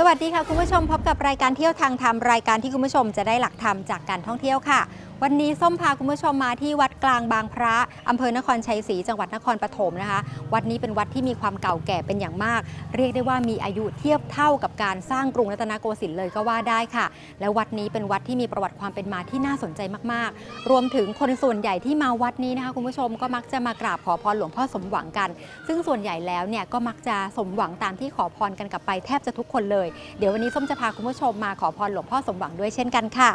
สวัสดีค่ะคุณผู้ชมพบกับรายการเที่ยวทางธรรมรายการที่คุณผู้ชมจะได้หลักธรรมจากการท่องเที่ยวค่ะ วันนี้ส้มพาคุณผู้ชมมาที่วัดกลางบางพระอำเภอนครชัยศรีจังหวัดนครปฐมนะคะ วัดนี้เป็นวัดที่มีความเก่าแก่เป็นอย่างมาก เรียกได้ว่ามีอายุเทียบเท่ากับการสร้างกรุงรัตนโกสินทร์เลยก็ว่าได้ค่ะ และวัดนี้เป็นวัดที่มีประวัติความเป็นมาที่น่าสนใจมากๆ รวมถึงคนส่วนใหญ่ที่มาวัดนี้นะคะ คุณผู้ชมก็มักจะมากราบขอพรหลวงพ่อสมหวังกัน ซึ่งส่วนใหญ่แล้วเนี่ยก็มักจะสมหวังตามที่ขอพรกันกลับไปแทบจะทุกคนเลย เดี๋ยววันนี้ส้มจะพาคุณผู้ชมมาขอพรหลวงพ่อสมหวังด้วยเช่นกันค่ะ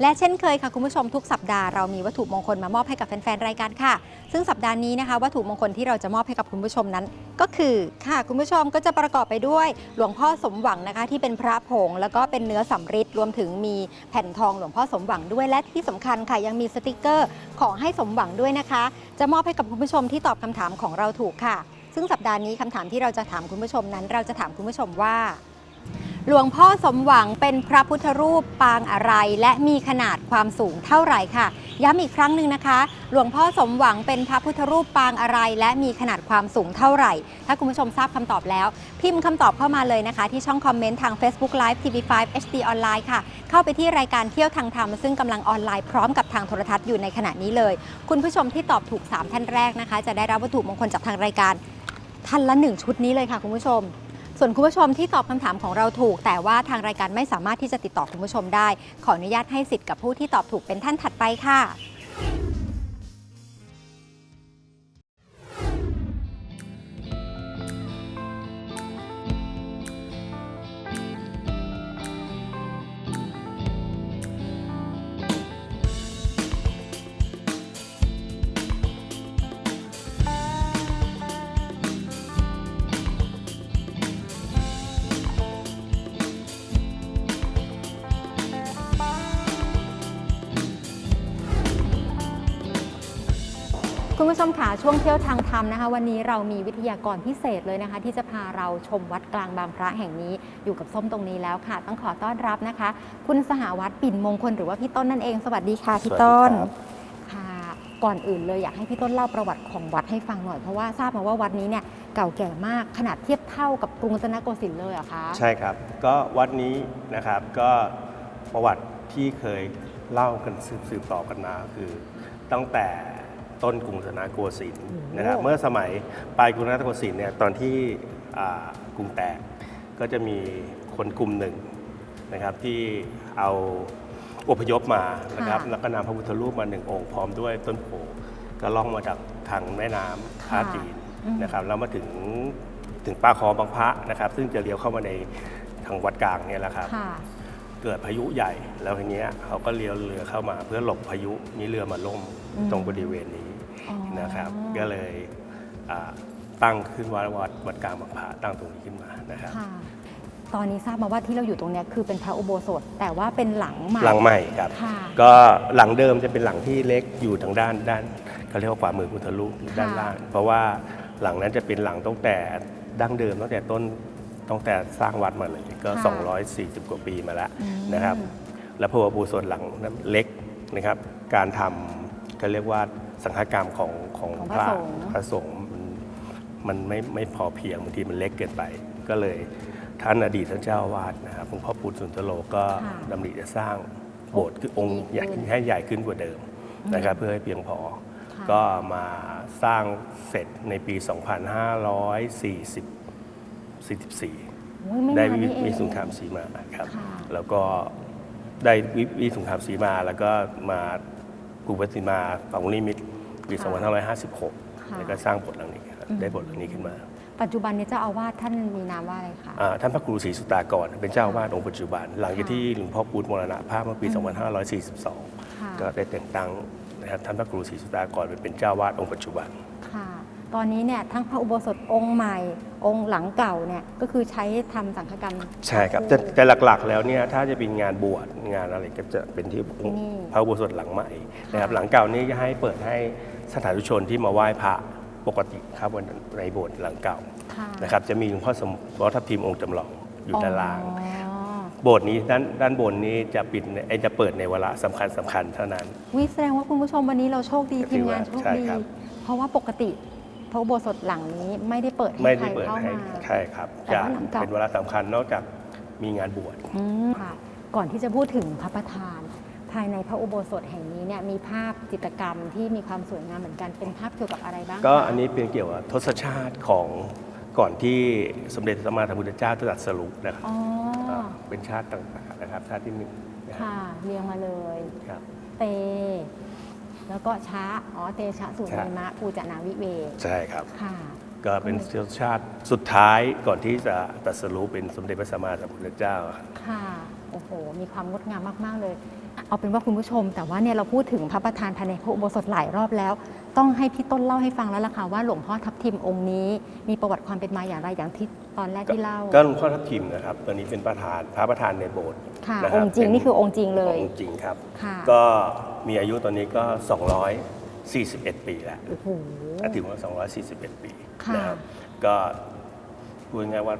และเช่นเคยค่ะคุณผู้ชมทุกสัปดาห์เรามีวัตถุมงคลมามอบให้กับแฟนๆรายการค่ะ ซึ่งสัปดาห์นี้นะคะ วัตถุมงคลที่เราจะมอบให้กับคุณผู้ชมนั้น ก็คือค่ะคุณผู้ชมก็จะประกอบไปด้วยหลวงพ่อสมหวังนะคะ ที่เป็นพระผงแล้วก็เป็นเนื้อสำริดรวมถึงมีแผ่นทองหลวงพ่อสมหวังด้วยและที่สำคัญค่ะยังมีสติกเกอร์ของให้สมหวังด้วยนะคะ จะมอบให้กับคุณผู้ชมที่ตอบคำถามของเราถูกค่ะ ซึ่งสัปดาห์นี้คำถามที่เราจะถามคุณผู้ชมนั้น เราจะถามคุณผู้ชมว่า หลวงพ่อสมหวังเป็นพระพุทธรูปปางอะไร และมีขนาดความสูงเท่าไหร่ค่ะ ย้ำอีกครั้งหนึ่งนะคะ หลวงพ่อสมหวังเป็นพระพุทธรูปปางอะไร และมีขนาดความสูงเท่าไหร่ ถ้าคุณผู้ชมทราบคำตอบแล้ว พิมพ์คำตอบเข้ามาเลยนะคะ ที่ช่องคอมเมนต์ทาง Facebook Live TV5 HD ออนไลน์ค่ะ เข้าไปที่รายการเที่ยวทางธรรมซึ่งกำลังออนไลน์พร้อมกับทางโทรทัศน์อยู่ในขณะนี้เลย คุณผู้ชมที่ตอบถูก 3 ท่านแรกนะคะ จะได้รับวัตถุมงคลจากทางรายการท่านละ 1 ชุดนี้เลยค่ะคุณผู้ชม ส่วนคุณผู้ชมที่ตอบคำถามของเราถูก แต่ว่าทางรายการไม่สามารถที่จะติดต่อคุณผู้ชมได้ ขออนุญาตให้สิทธิ์กับผู้ที่ตอบถูกเป็นท่านถัดไปค่ะ ผู้ชมค่ะช่วงเที่ยวทางธรรมนะคะ วันนี้เรามีวิทยากรพิเศษเลยนะคะ ที่จะพาเราชมวัดกลางบางพระแห่งนี้อยู่กับส้มตรงนี้แล้วค่ะ ต้องขอต้อนรับนะคะ คุณสหวัตรปิ่นมงคลหรือว่าพี่ต้นนั่นเองสวัสดีค่ะพี่ต้นสวัสดีครับค่ะก่อนอื่นเลยอยากให้พี่ต้นเล่าประวัติของวัดให้ฟังหน่อยเพราะว่าทราบมาว่าวัดนี้เนี่ยเก่าแก่มากขนาดเทียบเท่ากับกรุงรัตนโกสินทร์เลยเหรอะคะใช่ครับ ก็วัดนี้นะครับก็ประวัติที่เคยเล่ากันสืบสืบต่อกันมาคือตั้งแต่ ต้นกรุงรัตนโกสินทร์นะครับเมื่อสมัยปลายกรุงรัตนโกสินทร์เนี่ยตอนที่อ่ากรุงแตกก็จะมีคนกลุ่มหนึ่งนะครับที่เอาอพยพมานะครับแล้วก็นำพระพุทธรูปมาหนึ่งองค์พร้อมด้วยต้นโพก็ล่องมาจากทางแม่น้ำท่าจีนอืมนะครับแล้วมาถึงถึงป้าคอบางพระนะครับ ซึ่งจะเลี้ยวเข้ามาในทางวัดกลางเนี่ยแหละครับค่ะ เกิดพายุใหญ่ แล้วทีเนี้ยเขาก็เลี้ยวเรือเข้ามาเพื่อหลบพายุมีเรือมาล่มอืมตรงบริเวณนี้อ๋อนะครับ ก็เลยอ่าตั้งขึ้นวัดวัดวัดกลางบางพระตั้งตรงนี้ขึ้นมานะครับค่ะตอนนี้ทราบมาว่าที่เราอยู่ตรงเนี้ยคือเป็นพระอุโบสถ แต่ว่าเป็นหลังใหม่หลังใหม่ครับค่ะก็หลังเดิมจะเป็นหลังที่เล็กอยู่ทางด้านด้านเขาเรียกว่าขวามือพุทธรูปด้านล่าง เพราะว่าหลังนั้นจะเป็นหลังตั้งแต่ดั้งเดิมตั้งแต่ต้น ตั้งแต่สร้างวัดมาเลยก็240 กว่าปีมาแล้วนะครับ และพระอุโบสถหลังนั้นเล็กนะครับ การทำก็เรียกว่าสังฆกรรมของของของพระพระสงฆ์มันไม่ไม่พอเพียงบางทีมันเล็กเกินไป ก็เลยท่านอดีตท่านเจ้าวาดนะครับหลวงพ่อปูนสุนทโลก็ค่ะดำริจะสร้างโบสถ์คือองค์ใหญ่ให้ใหญ่ขึ้นกว่าเดิมนะครับ เพื่อให้เพียงพอก็มาสร้างเสร็จในปี 2547 44 ได้วิวิสงครามสีมาครับ แล้วก็ได้วิวิสงครามสีมาแล้วก็มากูปติมาฝั่งนิมิตปี2556 แล้วก็สร้างบทหลังนี้ได้บทหลังนี้ขึ้นมาปัจจุบันนี้เจ้าอาวาสท่านมีนามว่าอะไรคะะท่านพระครูศรีสุตากร เป็นเจ้าอาวาสองค์ปัจจุบัน หลังจากที่หลวงพ่อปูดมรณะภาพเมื่อปี 2542 ก็ได้แต่งตั้งนะครับท่านพระครูศรีสุตากรเป็นเจ้าอาวาสองค์ปัจจุบันค่ะ ตอนนี้เนี่ยทั้งพระอุโบสถองค์ใหม่ องค์หลังเก่าเนี่ยก็คือใช้ทำสังฆกรรม ใช่ครับทั้งแต่คู่แต่หลักๆ แล้วเนี่ยถ้าจะเป็นงานบวชงานอะไรก็จะเป็นที่ที่นี่พระอุโบสถหลังใหม่นะครับค่ะหลังเก่านี้จะให้เปิดให้สถาธุชนที่มาไหว้พระปกติครับวันในโบสถ์หลังเก่าค่ะนะครับจะมีหลวงพ่อสมวัทับทิมองค์จำลองอยู่ด้านล่างอ๋อโบสถ์นี้ด้านด้านบนนี้จะปิดในเอ้ยจะเปิดในวาระสำคัญสำคัญเท่านั้นวิแสดงว่าคุณผู้ชมวันนี้เราโชคดีก็ถืทีมอว่างานโชคใช่ดีครับเพราะว่าปกติพ ระอุโบสถหลังนี้ไม่ได้เปิดให้ไม่ใครได้เปิดเข้าให้มา ใช่ครับแต่จะว่าหลังเก่าเป็นวาระสำคัญนอกจากมีงานบวช อืมค่ะก่อนที่จะพูดถึงพระประธาน ภายในพระอุโบสถแห่งนี้เนี่ยมีภาพจิตรกรรมที่มีความสวยงามเหมือนกันเป็นภาพเกี่ยวกับอะไรบ้างก็คะอันนี้เป็นเกี่ยวกับทศชาติของก่อนที่สมเด็จพระสัมมาสัมพุทธเจ้าตรัสรู้นะครับอ๋อาเป็นชาติต่างๆนะครับชาติที่หนึ่งนะครับค่ะเรียงมาเลย ครับ เต แล้วก็ช้าอ๋อเตชะสุใช่เนมะปูจนาวิเวกใช่ครับ ค่ะ ก็เป็นชาติสุดท้ายก่อนที่จะตรัสรู้เป็นสมเด็จพระสัมมาสัมพุทธเจ้าครับ ค่ะ โอ้โห มีความงดงามมากๆเลย เอาเป็นว่าคุณผู้ชม แต่ว่าเนี่ยเราพูดถึงพระประธานภายในพระอุโบสถหลายรอบแล้ว ต้องให้พี่ต้นเล่าให้ฟังแล้วล่ะค่ะว่าหลวงพ่อทับทิมองค์นี้ มีประวัติความเป็นมาอย่างไรอย่างที่ ตอนแรกที่เล่าก็หลวงพ่อทับทิมนะครับตอนนี้เป็นประธานพระประธานในโบสถ์ค่ะนะอรับงค์จริงเป็นี่คือองค์จริงเลยองค์จริงครับค่ะก็มีอายุตอนนี้ก็ 241 ปีแล้วโอ้โหก็ถือว่า 241 ปีค่ะนะครับก็พูดง่ายๆว่า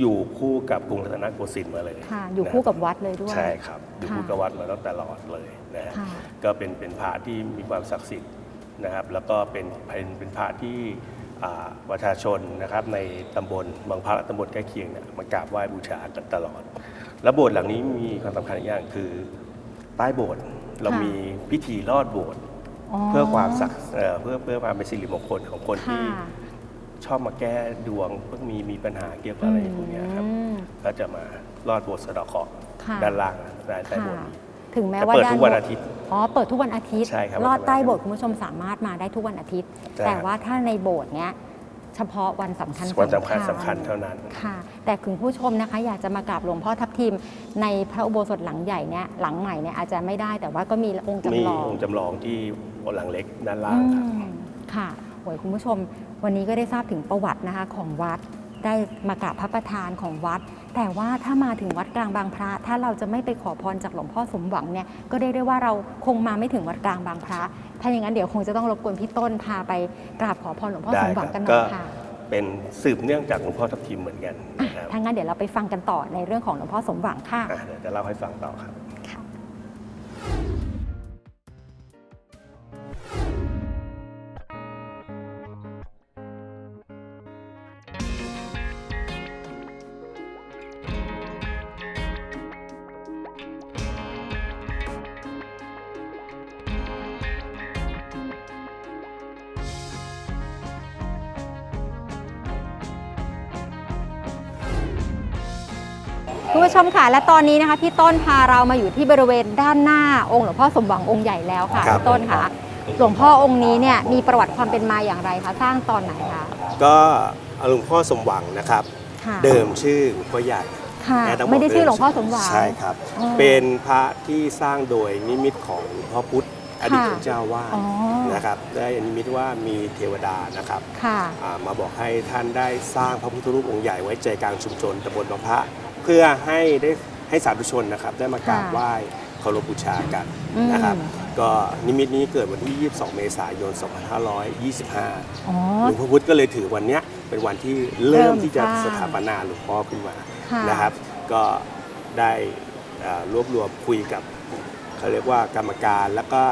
อยู่คู่กับกรุงรัตนโกสินทร์มาเลยค่ะอยู่คู่กับวัดเลยด้วย ใช่ครับ อยู่ค่ะคู่กับวัดมาตั้งแต่ตลอดเลยนะฮะค่ะก็เป็นเป็นพระที่มีความศักดิ์สิทธิ์นะครับ แล้วก็เป็นเป็นเป็นพระที่อ่า ประชาชนนะครับในตำบลบางพระและตำบลใกล้เคียงเนี่ยมากราบไหว้บูชากันตลอด แล้วโบสถ์หลังนี้มีความสำคัญอีกอย่างคือใต้โบสถ์เรามีพิธีลอดโบสถ์เพื่อความศักดิ์เอ่อเพื่อเพื่อความเป็นสิริมงคลของคนที่ค่ะชอบมาแก้ดวงเพิ่งมีมีปัญหาเกี่ยวกับอะไรพวกเนี้ยครับอืมก็จะมาลอดโบสถ์สะเดาะเคราะห์ค่ะด้านล่างใต้ใต้โบสถ์ค่ะนี้ ถึงแม้แต่ว่าเปิดด้านทุกวันอาทิตย์ อ๋อเปิดทุกวันอาทิตย์ ใช่ครับลอดใต้โบสถ์คุณผู้ชมสามารถมาได้ทุกวันอาทิตย์ ใช่ แต่ครับว่าถ้าในโบสถ์เนี้ยเฉพาะวันสำคัญวันสำคัญสำคัญเท่านั้น ค่ะ แต่คุณผู้ชมนะคะ อยากจะมากราบหลวงพ่อทับทิม ในพระอุโบสถหลังใหญ่เนี่ยหลังใหม่เนี่ยอาจจะไม่ได้แต่ว่าก็มีองค์มีจำลององค์จำลองที่บนหลังเล็กด้านล่าอืงครับมค่ะโอ้ยคุณผู้ชม วันนี้ก็ได้ทราบถึงประวัตินะคะของวัดได้มากราบพระประธานของวัด แต่ว่าถ้ามาถึงวัดกลางบางพระ ถ้าเราจะไม่ไปขอพรจากหลวงพ่อสมหวังเนี่ยก็ได้ได้ว่าเราคงมาไม่ถึงวัดกลางบางพระ ถ้าอย่างนั้นเดี๋ยวคงจะต้องรบกวนพี่ต้นพาไปกราบขอพรหลวงพ่อได้สมหวังครับกันหน่อยก็ค่ะเป็นสืบเนื่องจากหลวงพ่อทับทิมเหมือนกันอะนะครับถ้างั้นเดี๋ยวเราไปฟังกันต่อในเรื่องของหลวงพ่อสมหวังค่ะอะเดี๋ยวจะเล่าให้ฟังต่อครับ ค่ะคุณผู้ชมค่ะและตอนนี้นะคะพี่ต้นพาเรามาอยู่ที่บริเวณด้านหน้าองค์หลวงพ่อสมหวังองค์ใหญ่แล้วค่ะครับ พี่ต้นค่ะหลวงพ่อองค์นี้เนี่ยมีประวัติความเป็นมาอย่างไรคะสร้างตอนไหนคะก็หลวงพ่อสมหวังนะครับ ค่ะเดิมชื่อหลวงพ่อใหญ่ค่ะนะต้องบกไม่ได้ชื่อหลวงพ่อสมหวัง ใช่ครับ อ๋อเป็นพระที่สร้างโดยนิมิตของหลวงพ่อพุธอดีตค่ะเป็นเจ้าวาดอ๋อนะครับ ได้นิมิตว่ามีเทวดานะครับค่ะ อ่ามาบอกให้ท่านได้สร้างพระพุทธรูปองค์ใหญ่ไว้ใจกลางชุมชนตำบลบางพระเพื่อให้ได้ให้สาธุชนนะครับ ได้มากราบค่ะไหว้เคารพบูชากันอืมนะครับก็นิมิตนี้เกิดวันที่ 22 เมษายน 2525 อ๋อ หลวงพ่อพุธก็เลยถือวันเนี้ยเป็นวันที่เริ่มเริ่มที่จะสร้าง สถาปนาหลวงพ่อขึ้นมา ค่ะ นะครับก็ได้อ่ารวบรวมคุยกับเขาเรียกว่ากรรมการแล้วก็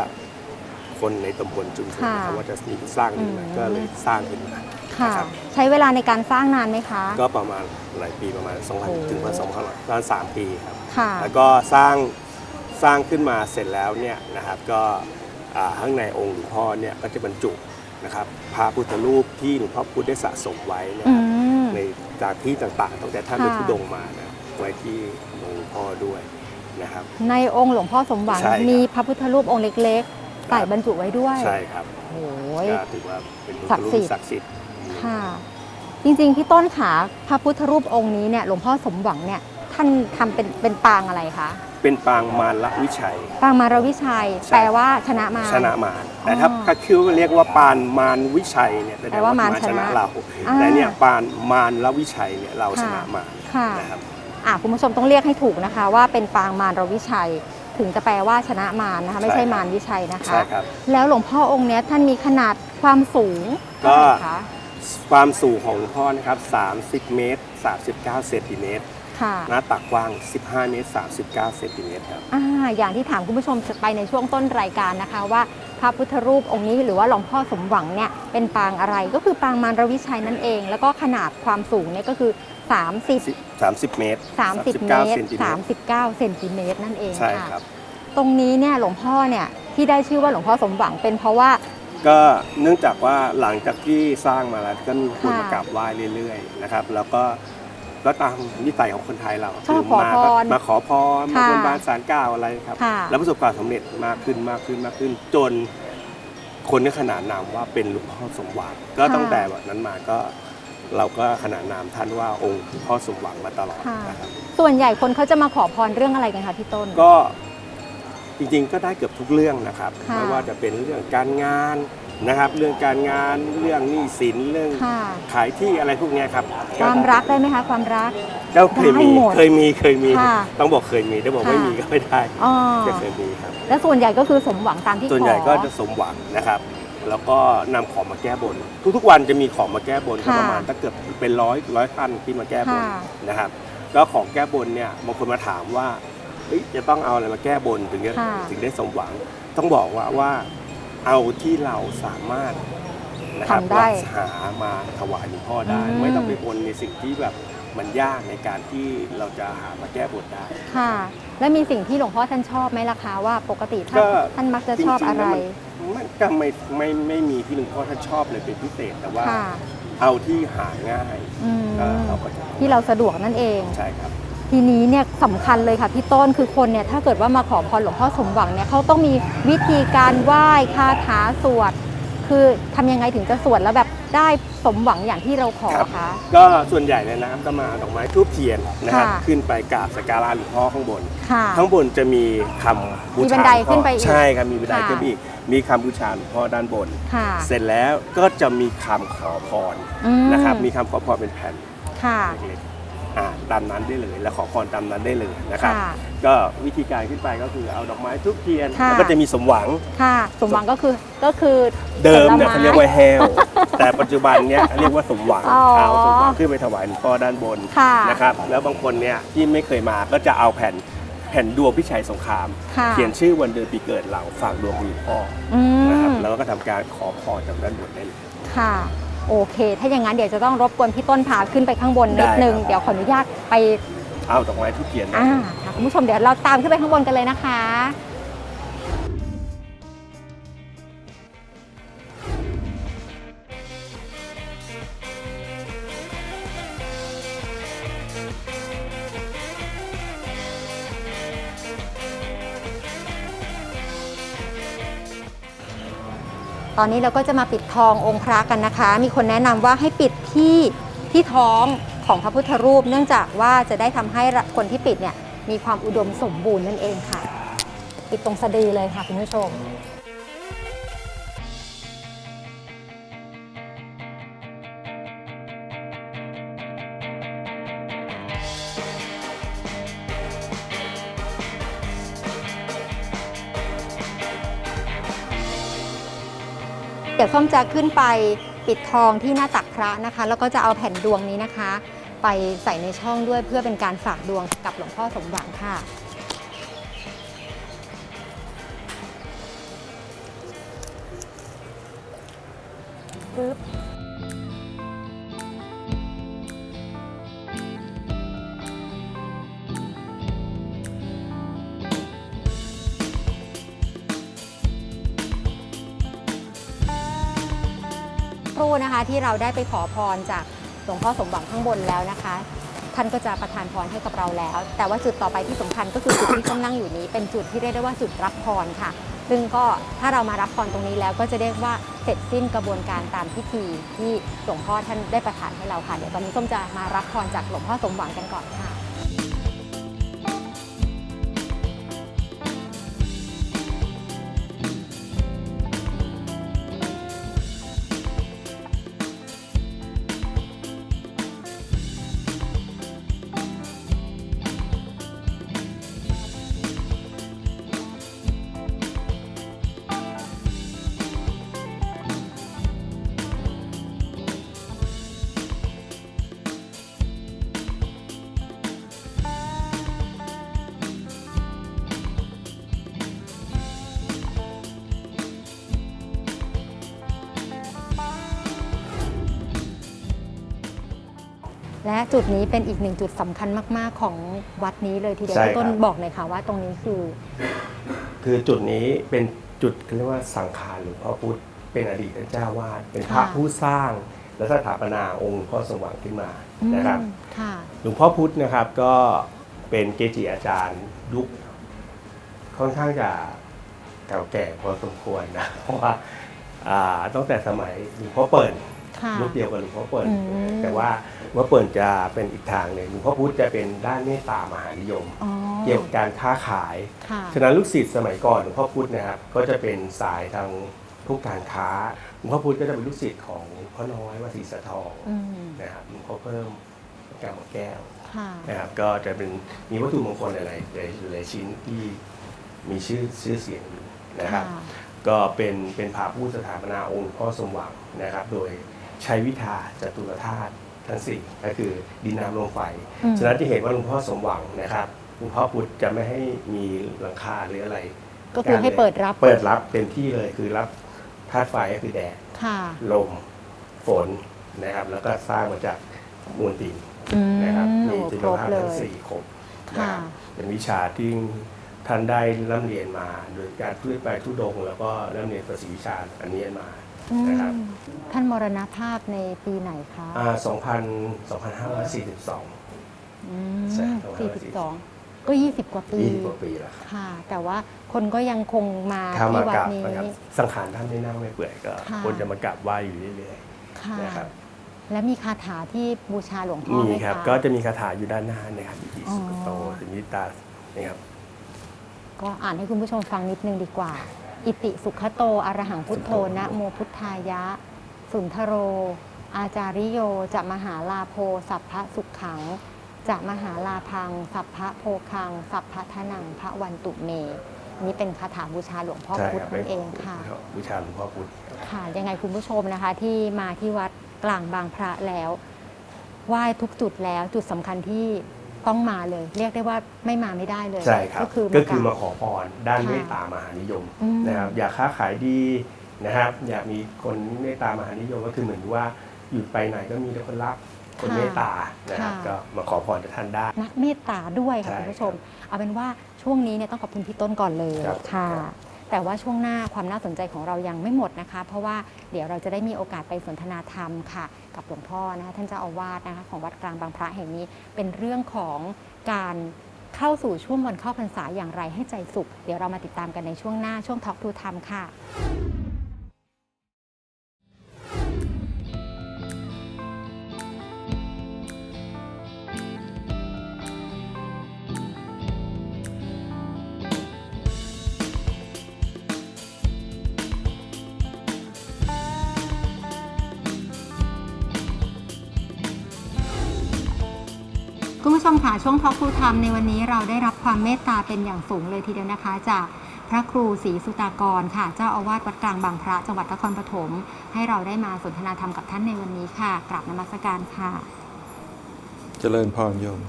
คนในตำบลชุมชนค่ะนะครับว่าจะมีสร้างขึ้นมาอืม ก็เลยสร้างขึ้นมาค่ะ นะครับใช้เวลาในการสร้างนานไหมคะ ก็ประมาณ หลายปีประมาณ2 0โอ้0ถึงพันสองพันประมาณสามปีครับ ค่ะ แล้วก็สร้างสร้างขึ้นมาเสร็จแล้วเนี่ยนะครับก็อ่าข้างในองค์หลวงพ่อเนี่ยก็จะบรรจุนะครับพระพุทธรูปที่หลวงพ่อพุธได้สะสมไว้นะอืครับม ในจากที่ต่างๆตั้งแต่ท่านค่ะไปทุดงค์มานะไว้ที่องค์หลวงพ่อด้วยนะครับ ในองค์หลวงพ่อสมหวังใช่ครับ มีพระพุทธรูปองค์เล็กๆใส่บรรจุไว้ด้วยใช่ครับโอ้ย ก็ถือว่าเป็นพุทศัธกดิ์รูสิปทธิ์ศักดิ์สิทธิ์ค่ะ จริงๆพี่ต้นขาพระพุทธรูปองค์นี้เนี่ยหลวงพ่อสมหวังเนี่ยท่านทำเป็นเป็นปางอะไรคะเป็นปางมารละวิชัย ปางมารวิชัยใช่แปลว่าชนะมารชนะมารแต่ถ้าอ๋อถ้าคิวเรียกว่าปานมารวิชัยเนี่ยแสดแปลงว่าว่ามารมารชชนะนะเราอ่าแต่เนี่ยปานมารละวิชัยเนี่ยเราชนะมารค่ะนะครับอะคุณผู้ชมต้องเรียกให้ถูกนะคะ ว่าเป็นปางมารวิชัย ถึงจะแปลว่าชนะมารนะคะ ไม่ใช่ใช่ครับมารวิชัยนะคะใช่ครับแล้วหลวงพ่อองค์เนี้ยท่านมีขนาดความสูงก็เท่าไหร่ คะความสูงของหลวงพ่อนะครับ30 เมตร 39 เซนติเมตรค่ะ หน้าตักกว้าง 15 เมตร 39 เซนติเมตรครับ อ่าอย่างที่ถามคุณผู้ชมไปในช่วงต้นรายการนะคะว่าพระพุทธรูปองค์นี้หรือว่าหลวงพ่อสมหวังเนี่ยเป็นปางอะไรก็คือปางมารวิชัยนั่นเอง แล้วก็ขนาดความสูงเนี่ยก็คือ 30 30 เมตร30เมตรเซนติเมตร39 เซนติเมตรนั่นเองใช่ค่ะ ครับ ตรงนี้เนี่ยหลวงพ่อเนี่ยที่ได้ชื่อว่าหลวงพ่อสมหวังเป็นเพราะว่า ก็เนื่องจากว่าหลังจากที่สร้างมาแล้วก็มีคนค่ะมากราบไหว้เรื่อยๆนะครับ แล้วก็ก็ตามนิสัยของคนไทยเราชอบคืมาขอพรมาขอพรมาค่ะบนบานสารกล่าวอะไรครับ ค่ะ แล้วประสบความสำเร็จมากขึ้นมากขึ้นมากขึ้น จนคนก็ขนานนามว่าเป็นหลวงพ่อสมหวังก็ตั้งแต่วันนั้นมาก็เราก็ขนานนามท่านว่าองค์พ่อสมหวังมาตลอดค่ะ นะครับ ส่วนใหญ่คนเขาจะมาขอพรเรื่องอะไรกันคะพี่ต้น ก็ จริงๆ ก็ได้เกือบทุกเรื่องนะครับค่ะไม่ว่าจะเป็นเรื่องการงานนะครับ เรื่องการงานเรื่องหนี้สินเรื่องค่ะขายที่อะไรพวกเนี้ยครับความรักได้ไหมคะความรักก็เคยมีได้หมดเคยมีเคยมีค่ะต้องบอกเคยมีถ้าบอกค่ะไม่มีก็ไม่ได้อ๋อก็เคยมีครับและส่วนใหญ่ก็คือสมหวังตามที่ขอส่วนใหญ่ก็จะสมหวังนะครับแล้วก็นำของมาแก้บน ทุกๆวันจะมีของมาแก้บนก็ค่ะประมาณถ้าเกือบเป็นร้อยร้อยท่านที่มาแก้บนค่ะนะครับก็ของแก้บนเนี่ยบางคนมาถามว่า เฮ้ยจะต้องเอาอะไรมาแก้บนถึงจะค่ะ ถึงได้สมหวัง ต้องบอกว่าว่าเอาที่เราสามารถนะครับทำได้รักษามาถวายหลวงพ่อได้ อืม ไม่ต้องไปบนในสิ่งที่แบบมันยากในการที่เราจะหามาแก้บนได้ ค่ะ และมีสิ่งที่หลวงพ่อท่านชอบไหมล่ะคะว่าปกติท่านก็ ท่านมักจะชอบอะไรจงๆแล้วมันมันก็ไม่ไม่ไม่มีที่หลวงพ่อท่านชอบเลยเป็นพิเศษ แต่ว่าค่ะ เอาที่หาง่ายอืมก็เราก็จะที่เราสะดวกนั่นเอง ใช่ครับ ทีนี้เนี่ยสำคัญเลยค่ะพี่ต้นคือคนเนี่ยถ้าเกิดว่ามาขอพรหลวงพ่อสมหวังเนี่ยเขาต้องมีวิธีการไหว้คาถาสวด คือทำยังไงถึงจะสวดแล้วแบบได้สมหวังอย่างที่เราขอครับ คะ ก็ส่วนใหญ่เนี่ยนะครับก็มาดอกไม้ทูบเทียนนะครับค่ะ ขึ้นไปกราบสักการะหลวงพ่อข้างบน ค่ะ ข้างบนจะมีคำบูมีชาบันไดหลวงพ่อขึ้นไปอีกใช่ครับมีบันไดค่ะ ขึ้นไปอีก มีคำบูชาหลวงพ่อด้านบน ค่ะเสร็จแล้วก็จะมีคำขอพรอืมนะครับมีคำขอพรเป็นแผ่นค่ะ เล็กๆ อ่าตามนั้นได้เลย และขอพรตามนั้นได้เลยนะครับ ค่ะ ก็วิธีการขึ้นไปก็คือเอาดอกไม้ทุบเทียนค่ะ แล้วก็จะมีสมหวังค่ะสมหวังก็คือก็คือเดิมเนี่ยผลไเขาเรียกว่าแฮลแต่ปัจจุบันเนี่ยเรียกว่าสมหวังอ๋อ เอาสมหวังขึ้นไปถวายหลวงพ่อด้านบนค่ะนะครับแล้วบางคนเนี่ยที่ไม่เคยมาก็จะเอาแผ่นแผ่นดวงพิชัยสงคราม ค่ะเขียนชื่อวันเดือนปีเกิดเราฝากดวงหลวงพ่ออือนะครับมแล้วก็ทำการขอพรจากด้านบนได้เลย ค่ะ โอเค ถ้าอย่างนั้นเดี๋ยวจะต้องรบกวนพี่ต้นพาขึ้นไปข้างบนนิดนึงได้ครับเดี๋ยวขออนุญาตไปเอาดอกไม้ทุบเทียนนะ อ่าค่ะคุณผู้ชมเดี๋ยวเราตามขึ้นไปข้างบนกันเลยนะคะ ตอนนี้เราก็จะมาปิดทององค์พระกันนะคะ มีคนแนะนำว่าให้ปิดที่ที่ท้องของพระพุทธรูป เนื่องจากว่าจะได้ทำให้คนที่ปิดเนี่ยมีความอุดมสมบูรณ์นั่นเองค่ะ ปิดตรงสะดือเลยค่ะคุณผู้ชม เดี๋ยวส้มจะขึ้นไปปิดทองที่หน้าตักพระนะคะ แล้วก็จะเอาแผ่นดวงนี้นะคะ ไปใส่ในช่องด้วยเพื่อเป็นการฝากดวงกับหลวงพ่อสมหวังค่ะ ปึ๊บ นะคะที่เราได้ไปขอพรจากหลวงพ่อสมหวังข้างบนแล้วนะคะ ท่านก็จะประทานพรให้กับเราแล้ว แต่ว่าจุดต่อไปที่สำคัญก็คือจุดที่ส้มนั่งอยู่นี้ เป็นจุดที่เรียกได้ว่าจุดรับพรค่ะ ซึ่งก็ถ้าเรามารับพรตรงนี้แล้วก็จะเรียกว่าเสร็จสิ้นกระบวนการตามพิธีที่หลวงพ่อท่านได้ประทานให้เราค่ะเดี๋ยวตอนนี้ส้มจะมารับพรจากหลวงพ่อสมหวังกันก่อนค่ะ จุดนี้เป็นอีกหนึ่งจุดสำคัญมาก ๆ ของวัดนี้เลยทีเดียวใช่พี่ต้นครับบอกหน่อยค่ะว่าตรงนี้คือ คือจุดนี้เป็นจุดเรียกว่าสังขารหลวงพ่อพุธเป็นอดีตเจ้าวาดเป็นพระค่ะผู้สร้างและสถาปนาองค์หลวงพ่อสมหวังขึ้นมาอืมนะครับค่ะหลวงพ่อพุธนะครับก็เป็นเกจิอาจารย์ยุคค่อนข้างจะเก่าแก่พอสมควรนะเพราะว่าอ่าตั้งแต่สมัยหลวงพ่อเปิ่น ค่ะยุคเดียวกับหลวงพ่อเปิ่นอืมแต่ว่าหลวงพ่อเปิ่นจะเป็นอีกทางหนึ่งหลวงพ่อพุธจะเป็นด้านเมตตามหานิยมอ๋อเกี่ยวกับการค้าขายค่ะฉะนั้นลูกศิษย์สมัยก่อนหลวงพ่อพุธนะครับก็จะเป็นสายทางทุกการค้าหลวงพ่อพุธก็จะเป็นลูกศิษย์ของพ่อน้อยวัดศรีสะทองอืมนะครับหลวงพ่อเพิ่มแก้วแก้วค่ะนะครับก็จะเป็นมีวัตถุมงคลอะไรหลายๆชิ้นที่มีชื่อชื่อเสียงอยู่นะครับค่ะก็เป็นเป็นพระผู้สถาปนาองค์หลวงพ่อสมหวังนะครับ โดย ใช้วิชาจตุรธาตุทั้งสี่ก็คือดินน้ำลมไฟอืมฉะนั้นจะเห็นว่าหลวงพ่อสมหวังนะครับหลวงพ่อพุธจะไม่ให้มีหลังคาหรืออะไร ก็คือให้เปิดรับเปิดรับเต็มที่เลยคือรับธาตุไฟก็คือแดดค่ะลมฝนนะครับ แล้วก็สร้างมาจากมูลดินอืมนะครับมีโอ้จิคตรบภาพเลทั้งยสี่ครบค่ะนะครับเป็นวิชาที่ท่านได้ร่ำเรียนมา โดยการพื้นไปทุดงค์แล้วก็ร่ำเรียนประสิทธิวิชาอันนี้มา อืมนะครับ ท่านมรณภาพในปีไหนคะอ่า2,000 2542 อืมใช่สี่สิบสองก็ยี่สิบกว่าปี20กว่าปีแล้วครับค่ะ แต่ว่าคนก็ยังคงมาถ้ามาที่วักดราบนี้ นะครับสังขารท่านไม่เน่าไม่เปื่อยก็ค่ะ คนจะมากราบไหว้อยู่เรื่อยค่ะ ๆนะครับและมีคาถาที่บูชาหลวงพ่อมีไหมครับคะ ก็จะมีคาถาอยู่ด้านหน้านะครับอิติอ๋อ สุขโตสิมิตานะครับ ก็อ่านให้คุณผู้ชมฟังนิดนึงดีกว่า อิติสุขโต อรหังพุทโธนะโมพุทธายะ สุนทโร อาจาริโยจะมหาลาโพสัพพะสุขขังจะมหาลาพัง สัพพะโพคัง สัพพะทนังพระวันตุเมอันนี้เป็นคาถาบูชาหลวงพ่อใช่พุธครับนั่นเองค่ะบูชาหลวงพ่อพุธครับค่ะ ยังไงคุณผู้ชมนะคะ ที่มาที่วัดกลางบางพระแล้วไหว้ทุกจุดแล้วจุดสำคัญที่ ต้องมาเลย เรียกได้ว่าไม่มาไม่ได้เลย ใช่ครับ ก็คือก็คือมมาขอพรด้านค่ะเมตตามหานิยมอืมนะครับอยากค้าขายดีนะครับอยากมีคนเมตตามหานิยมก็คือเหมือนว่าอยู่ไปไหนก็มีแต่คนรักคนค่ะเมตตานะครับค่ะก็มาขอพรจากท่านได้นักเมตตาด้วยค่ะใช่คุณผู้ชม เอาเป็นว่าช่วงนี้เนี่ยต้องขอบคุณพี่ต้นก่อนเลยครับค่ะครับแต่ว่าช่วงหน้าความน่าสนใจของเรายังไม่หมดนะคะ เพราะว่าเดี๋ยวเราจะได้มีโอกาสไปสนทนาธรรมค่ะ กับหลวงพ่อนะคะท่านเจ้าอาวาสนะคะของวัดกลางบางพระแห่งนี้ เป็นเรื่องของการเข้าสู่ช่วงวันเข้าพรรษาอย่างไรให้ใจสุข เดี๋ยวเรามาติดตามกันในช่วงหน้าช่วงทอล์กทูธรรมค่ะ คุณผู้ชมค่ะช่วงทอล์กทูธรรมในวันนี้เราได้รับความเมตตาเป็นอย่างสูงเลยทีเดียวนะคะ จากพระครูศรีสุตากรค่ะ เจ้าอาวาสวัดกลางบางพระจังหวัดนครปฐมให้เราได้มาสนทนาธรรมกับท่านในวันนี้ค่ะกราบนมัสการค่ะ เจริญพรโยม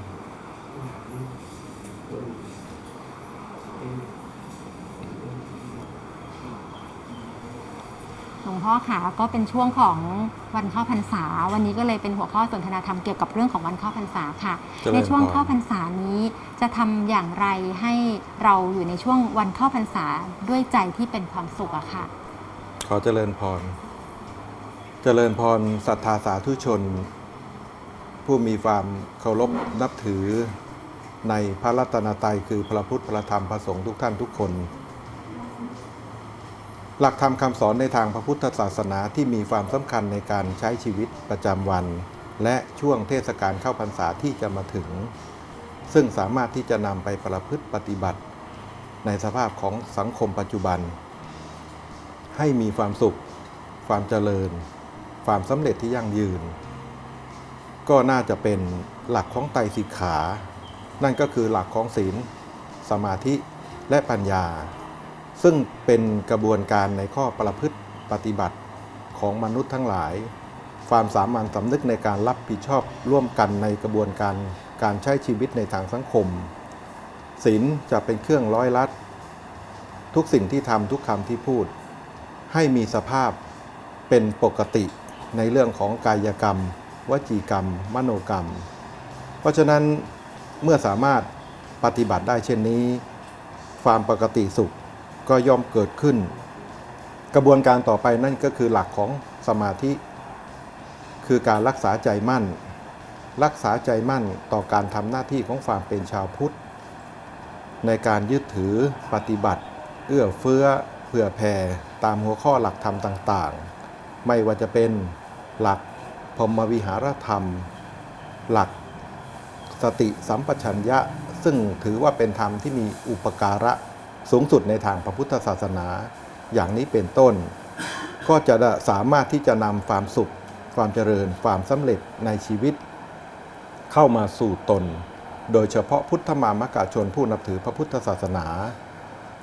ลวงพ่อค่ะก็เป็นช่วงของวันเข้าพรรษา วันนี้ก็เลยเป็นหัวข้อสนทนาธรรมเกี่ยวกับเรื่องของวันเข้าพรรษาค่ะเจริญพรในช่วงเข้าพรรษานี้จะทำอย่างไรให้เราอยู่ในช่วงวันเข้าพรรษาด้วยใจที่เป็นความสุขอะค่ะ ขอเจริญพร เจริญพรศรัทธาสาธุชน ผู้มีความเคารพนับถือในพระรัตนตรัยคือพระพุทธพระธรรมพระสงฆ์ทุกท่านทุกคน หลักธรรมคำสอนในทางพระพุทธศาสนาที่มีความสำคัญในการใช้ชีวิตประจำวัน และช่วงเทศกาลเข้าพรรษาที่จะมาถึง ซึ่งสามารถที่จะนำไปประพฤติปฏิบัติ ในสภาพของสังคมปัจจุบัน ให้มีความสุข ความเจริญ ความสำเร็จที่ยั่งยืน ก็น่าจะเป็นหลักของไตรสิกขา นั่นก็คือหลักของศีล สมาธิและปัญญา ซึ่งเป็นกระบวนการในข้อประพฤติปฏิบัติของมนุษย์ทั้งหลาย ความสามัญสำนึกในการรับผิดชอบร่วมกันในกระบวนการการใช้ชีวิตในทางสังคมศีลจะเป็นเครื่องร้อยลัด ทุกสิ่งที่ทำทุกคำที่พูด ให้มีสภาพเป็นปกติในเรื่องของกายกรรม วจีกรรม มโนกรรม เพราะฉะนั้นเมื่อสามารถปฏิบัติได้เช่นนี้ ความปกติสุข ก็ย่อมเกิดขึ้น กระบวนการต่อไปนั่นก็คือหลักของสมาธิ คือการรักษาใจมั่น รักษาใจมั่นต่อการทำหน้าที่ของความเป็นชาวพุทธ ในการยึดถือปฏิบัติ เอื้อเฟื้อเผื่อแผ่ตามหัวข้อหลักธรรมต่างๆ ไม่ว่าจะเป็นหลักพรมวิหารธรรม หลักสติสัมปชัญญะ ซึ่งถือว่าเป็นธรรมที่มีอุปการะ สูงสุดในทางพระพุทธศาสนาอย่างนี้เป็นต้น ก็จะสามารถที่จะนำความสุข ความเจริญ ความสำเร็จในชีวิต เข้ามาสู่ตน โดยเฉพาะพุทธมามกาชนผู้นับถือพระพุทธศาสนา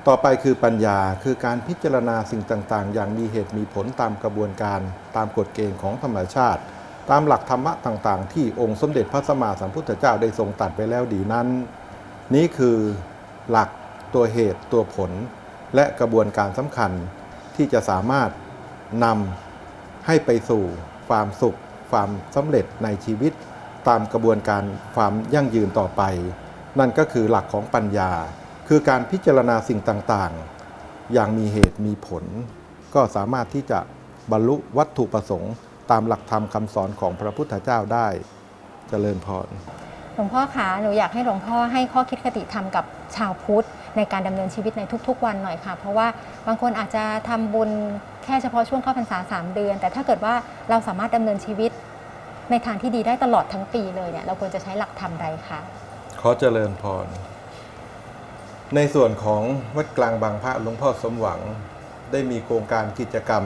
ต่อไปคือปัญญาคือการพิจารณาสิ่งต่างๆ อย่างมีเหตุมีผลตามกระบวนการ ตามกฎเกณฑ์ของธรรมชาติ ตามหลักธรรมะต่างๆ ที่องค์สมเด็จพระสัมมาสัมพุทธเจ้าได้ทรงตัดไปแล้วดีนั้น นี้คือหลัก ตัวเหตุตัวผล และกระบวนการสำคัญที่จะสามารถนำให้ไปสู่ความสุข ความสำเร็จในชีวิต ตามกระบวนการความยั่งยืนต่อไป นั่นก็คือหลักของปัญญา คือการพิจารณาสิ่งต่างๆ อย่างมีเหตุมีผล ก็สามารถที่จะบรรลุวัตถุประสงค์ตามหลักธรรมคำสอนของพระพุทธเจ้าได้เจริญพร หลวงพ่อคะ หนูอยากให้หลวงพ่อให้ข้อคิดคติธรรมกับชาวพุทธ ในการดำเนินชีวิตในทุก ๆ วันหน่อยค่ะ เพราะว่าบางคนอาจจะทำบุญแค่เฉพาะช่วงเข้าพรรษา 3 เดือน แต่ถ้าเกิดว่าเราสามารถดำเนินชีวิตในทางที่ดีได้ตลอดทั้งปีเลยเนี่ยเราควรจะใช้หลักธรรมใดคะขอเจริญพร ในส่วนของวัดกลางบางพระหลวงพ่อสมหวัง ได้มีโครงการกิจกรรม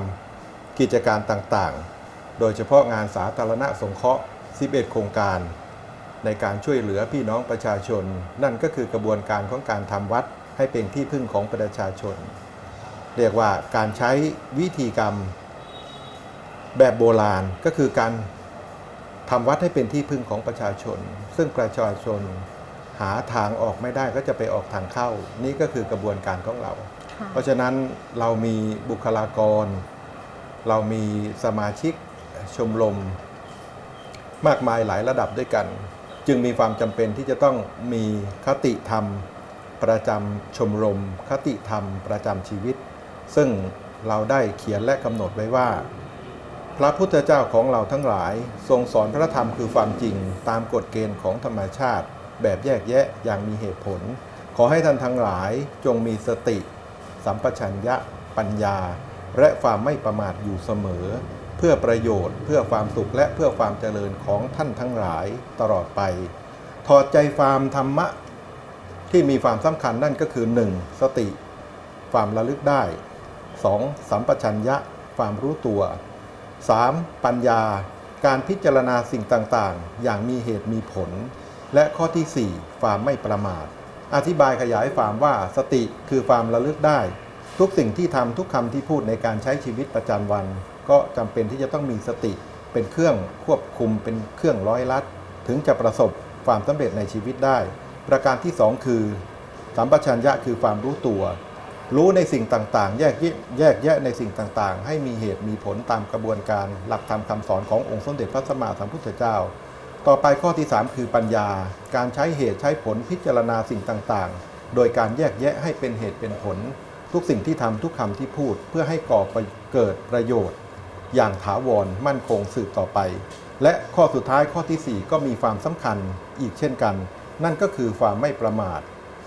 กิจการต่างๆ โดยเฉพาะงานสาธารณสงเคราะห์ 11 โครงการ ในการช่วยเหลือพี่น้องประชาชน นั่นก็คือกระบวนการของการทำวัด ให้เป็นที่พึ่งของประชาชน เรียกว่าการใช้วิธีกรรมแบบโบราณก็คือการทำวัดให้เป็นที่พึ่งของประชาชน ซึ่งประชาชนหาทางออกไม่ได้ก็จะไปออกทางเข้า นี่ก็คือกระบวนการของเราค่ะเพราะฉะนั้นเรามีบุคลากร เรามีสมาชิกชมรมมากมายหลายระดับด้วยกัน จึงมีความจำเป็นที่จะต้องมีคติธรรม ประจำชมรมคติธรรมประจำชีวิต ซึ่งเราได้เขียนและกำหนดไว้ว่า พระพุทธเจ้าของเราทั้งหลาย ทรงสอนพระธรรมคือความจริงตามกฎเกณฑ์ของธรรมชาติ แบบแยกแยะอย่างมีเหตุผล ขอให้ท่านทั้งหลายจงมีสติ สัมปชัญญะ ปัญญา และความไม่ประมาทอยู่เสมอ เพื่อประโยชน์ เพื่อความสุขและเพื่อความเจริญของท่านทั้งหลายตลอดไป ถอดใจความธรรมะ ที่มีความสำคัญนั่นก็คือ 1. สติ ความระลึกได้ 2. สัมปชัญญะ ความรู้ตัว 3. ปัญญา การพิจารณาสิ่งต่างๆ อย่างมีเหตุมีผล และข้อที่ 4 ความไม่ประมาท อธิบายขยายความว่าสติคือความระลึกได้ ทุกสิ่งที่ทำทุกคำที่พูดในการใช้ชีวิตประจำวัน ก็จำเป็นที่จะต้องมีสติ เป็นเครื่องควบคุมเป็นเครื่องร้อยลัด ถึงจะประสบความสำเร็จในชีวิตได้ ประการที่ 2 คือสัมปชัญญะคือความรู้ตัว รู้ในสิ่งต่างๆ แยกแยแยกแยะในสิ่งต่างๆ ให้มีเหตุมีผลตามกระบวนการหลักธรรมคำสอนขององค์สมเด็จพระสัมมาสัมพุทธเจ้า ต่อไปข้อที่ 3 คือปัญญา การใช้เหตุใช้ผลพิจารณาสิ่งต่างๆ โดยการแยกแยะให้เป็นเหตุเป็นผล ทุกสิ่งที่ทำทุกคำที่พูดเพื่อให้ก่อไปเกิดประโยชน์ อย่างถาวรมั่นคงสืบต่อไป และข้อสุดท้ายข้อทีสี่4 ก็มีความสำคัญอีกเช่นกัน นั่นก็คือความไม่ประมาท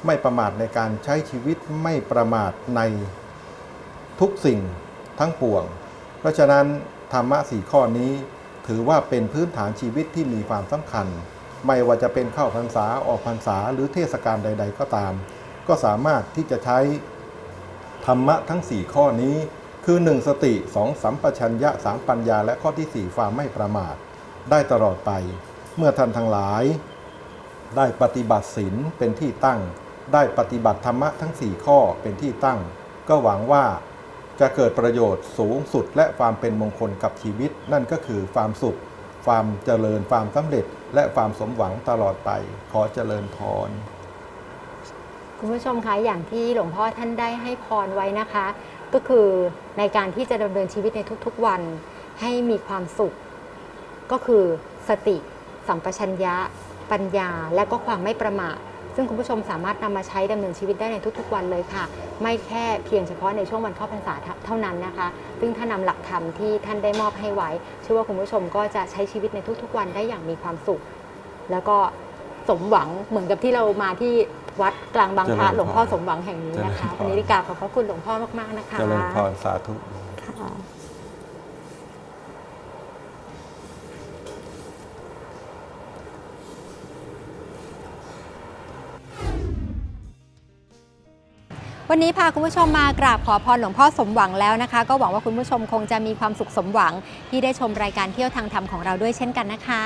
ไม่ประมาทในการใช้ชีวิตไม่ประมาทในทุกสิ่งทั้งปวง เพราะฉะนั้นธรรมะสี่ข้อนี้ถือว่าเป็นพื้นฐานชีวิตที่มีความสำคัญ ไม่ว่าจะเป็นเข้าพรรษาออกพรรษาหรือเทศกาลใด ๆ ก็ตาม ก็สามารถที่จะใช้ธรรมะทั้ง 4 ข้อนี้ คือ 1 สติ 2 สัมปชัญญะ 3 ปัญญา และข้อที่ 4 ความไม่ประมาท ได้ตลอดไป เมื่อท่านทั้งหลาย ได้ปฏิบัติศีลเป็นที่ตั้ง ได้ปฏิบัติธรรมะทั้ง 4 ข้อเป็นที่ตั้ง ก็หวังว่าจะเกิดประโยชน์สูงสุดและความเป็นมงคลกับชีวิต นั่นก็คือความสุข ความเจริญความสำเร็จ และความสมหวังตลอดไป ขอเจริญพรคุณผู้ชมคะอย่างที่หลวงพ่อท่านได้ให้พรไว้นะคะ ก็คือในการที่จะดำเนินชีวิตในทุกๆวัน ให้มีความสุข ก็คือสติ สัมปชัญญะ ปัญญา และก็ความไม่ประมาทซึ่งคุณผู้ชมสามารถนำมาใช้ดำเนินชีวิตได้ในทุกๆวันเลยค่ะ ไม่แค่เพียงเฉพาะในช่วงวันเข้าพรรษาเท่านั้นนะคะ ซึ่งถ้านำหลักธรรมที่ท่านได้มอบให้ไว้เชื่อว่าคุณผู้ชมก็จะใช้ชีวิตในทุกๆ วันได้อย่างมีความสุข แล้วก็สมหวังเหมือนกับที่เรามาที่วัดกลางบางพระเจริญพรหลวงพ่อสมหวังแห่งนี้นะคะเจริญพรวันนี้ริกราบขอบพระคุณหลวงพ่อมากๆนะคะเจริญพรสาธุค่ะ วันนี้พาคุณผู้ชมมากราบขอพรหลวงพ่อสมหวังแล้วนะคะ ก็หวังว่าคุณผู้ชมคงจะมีความสุขสมหวัง ที่ได้ชมรายการเที่ยวทางธรรมของเราด้วยเช่นกันนะคะ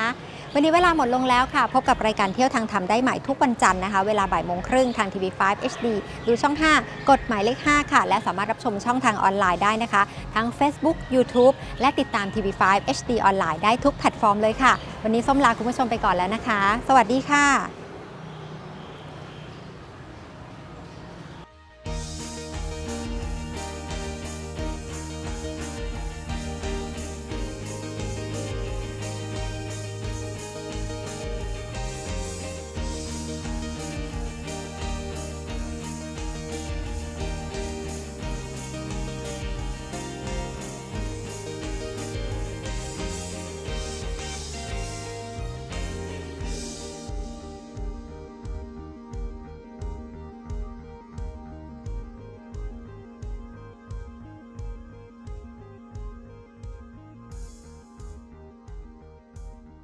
วันนี้เวลาหมดลงแล้วค่ะ พบกับรายการเที่ยวทางธรรมได้ใหม่ทุกวันจันทร์นะคะ เวลาบ่ายโมงครึ่งทางทีวี5 HD ดูช่อง 5 กดหมายเลข 5 ค่ะ และสามารถรับชมช่องทางออนไลน์ได้นะคะ ทั้ง Facebook YouTube และติดตามทีวี5 HD ออนไลน์ได้ทุกแพลตฟอร์มเลยค่ะ วันนี้ส้มลาคุณผู้ชมไปก่อนแล้วนะคะ สวัสดีค่ะ